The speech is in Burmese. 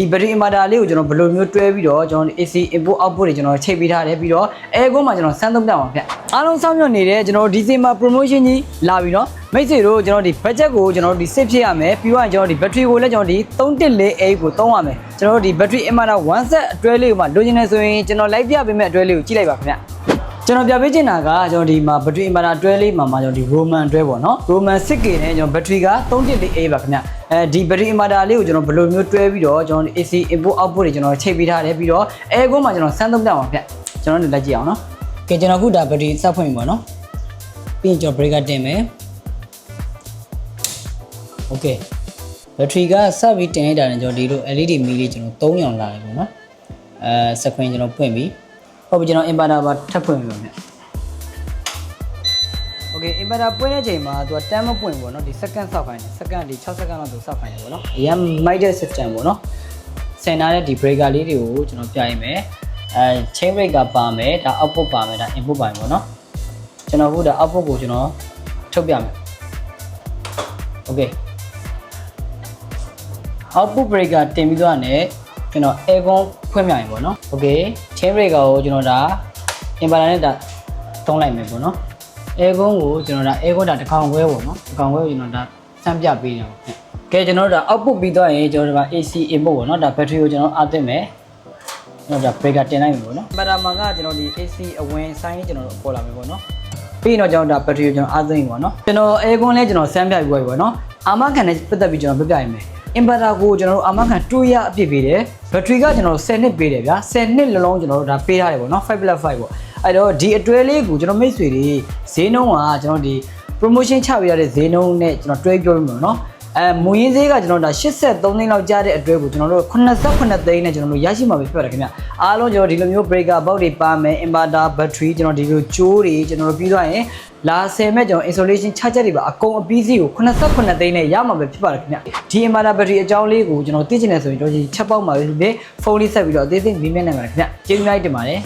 ဒီ battery inverter လေးကိုကျွန်တော်ဘယ်လိုမျိုးတွဲပြီးတော့ကျွန်တော် AC input output တွေကျွန်တော်ချိန်ပေးထားတယ်ပြီးတော့ aircon မှာကျွန်တော်စမ်းသုံးပြအောင်ဗျအားလုံးစောင့်မျှော်နေတဲ့ကျွန်တော် DC မှာ promotion ကြီးလာပြီเนาะမိတ်ဆွေတို့ကျွန်တော်ဒီ budget ကိုကျွန်တော်ဒီ save ဖြစ်ရမယ်ပြီးတော့ကျွန်တော်ဒီ battery ကိုလည်းကျွန်တော်ဒီ 314A ကိုသုံးရမယ်ကျွန်တော်ဒီ battery inverter one set အတွဲလေးကိုမှလိုချင်နေဆိုရင်ကျွန်တော် live ပြပေးမယ့်အတွဲလေးကိုကြည့်လိုက်ပါခင်ဗျ ကျွန်တော်ပြပေးချင်တာကကျွန်တော်ဒီမှာ battery inverter အတွဲလေးမှာမှာကျွန်တော်ဒီ Roman အတွဲပေါ့နော် Roman 6K နဲ့ကျွန်တော် battery က 314A ပါခင်ဗျအဲဒီ battery inverter လေးကိုကျွန်တော်ဘယ်လိုမျိုးတွဲပြီးတော့ကျွန်တော် AC input output တွေကျွန်တော်ချိန်ပေးထားတယ်ပြီးတော့ aircon မှာကျွန်တော်စမ်းသုံးပြအောင်ဗျကျွန်တော်တို့လက်ကြည့်အောင်နော်ကဲကျွန်တော်ခုဒါ battery စဖွင့်ပြီပေါ့နော်ပြီးရင်ကျွန်တော် breaker တင်မယ် okay battery ကစပြီးတင်လိုက်တာနဲ့ကျွန်တော်ဒီလို LED မီးလေးကျွန်တော်3ရောင်လာတယ်ပေါ့နော်အဲစခွင်းကျွန်တော်ဖွင့်ပြီ ဟုတ်ပြီကျွန်တော် inverter ပါထပ်ဖွင့်ပြီပါဗျ Okay inverter ပွင့်တဲ့ချိန်မှာသူကတန်းမပွင့်ဘူးပေါ့နော်ဒီ second စောက်ခိုင်းတယ် second ဒီ6 second လောက်သူစောက်ခိုင်းတယ်ပေါ့နော်အရင်မိုက်တဲ့ system ပေါ့နော်စင်နာတဲ့ဒီ breaker လေးတွေကိုကျွန်တော်ပြရမယ်အဲ chain breaker ပါမယ်ဒါ output ပါမယ်ဒါ input ပါမယ်ပေါ့နော်ကျွန်တော်ခုဒါ output ကိုကျွန်တော်ထုတ်ပြမယ် Okay output breaker တင်ပြီးသွားတယ် ကျွန်တော် aircon ဖွင့်ပြရင်ပေါ့နော် Okay chain breaker ကိုကျွန်တော်ဒါ inverter နဲ့ဒါသုံးလိုက်မယ်ပေါ့နော် aircon ကိုကျွန်တော်ဒါ aircon ဒါတစ်ကောင်ခွဲပေါ့နော်တစ်ကောင်ခွဲကိုကျွန်တော်ဒါစမ်းပြပေးတယ်ပေါ့ကဲကျွန်တော်တို့ဒါ output ပြီးသွားရင်ကျွန်တော်တို့ဒါ AC input ပေါ့နော်ဒါ battery ကိုကျွန်တော်အားသွင်းမယ်ကျွန်တော်ဒါ breaker တင်လိုက်မယ်ပေါ့နော်ဘတ်တာမှာကကျွန်တော်ဒီ AC အဝင်ဆိုင်ကျွန်တော်တို့ပေါ်လာမယ်ပေါ့နော်ပြီးရင်တော့ကျွန်တော်ဒါ battery ကိုကျွန်တော်အားသွင်းပြီပေါ့နော်ကျွန်တော် aircon လဲကျွန်တော်စမ်းပြပြီးပေါ့ပေါ့နော်အာမခံနဲ့ပတ်သက်ပြီးကျွန်တော်ပြပြရမယ် inverter ကိုကျွန်တော်တို့အာမခံ2ရအပြည့်ပေးတယ် battery ကကျွန်တော်တို့10နှစ်ပေးတယ်ဗျာ10နှစ်လုံးလုံးကျွန်တော်တို့ဒါပေးထားတယ်ပေါ့နော်5 plus 5ပေါ့အဲ့တော့ဒီအတွဲလေးကိုကျွန်တော်မိတ်ဆွေတွေဈေးနှုန်းကကျွန်တော်ဒီ promotion ချပေးရတဲ့ဈေးနှုန်းနဲ့ကျွန်တော်တွဲပြောပြီးမှာနော် အဲမူရင်းဈေးကကျွန်တော်ဒါ83သိန်းလောက်ကြားတဲ့အတွဲကိုကျွန်တော်တို့89သိန်းနဲ့ကျွန်တော်တို့ရရှိမှာပဲဖြစ်ပါတယ်ခင်ဗျအားလုံးကျွန်တော်ဒီလိုမျိုး breaker box တွေပါမယ် inverter battery ကျွန်တော်ဒီလိုကြိုးတွေကျွန်တော်တို့ပြီးသွားရင်လာ10မဲ့ကျွန်တော် installation ချချက်တွေပါအကုန်အပြီးစီးကို89သိန်းနဲ့ရမှာပဲဖြစ်ပါတယ်ခင်ဗျဒီ inverter battery အကြောင်းလေးကိုကျွန်တော်သိချင်တယ်ဆိုရင်ကျွန်တော်ဒီချက်ပေါက်မှာပဲဖြစ်ဖြစ်ဖုန်းလေးဆက်ပြီးတော့အသေးစိတ်မေးမြန်းနိုင်ပါတယ်ခင်ဗျကျေးဇူးများတင်ပါတယ်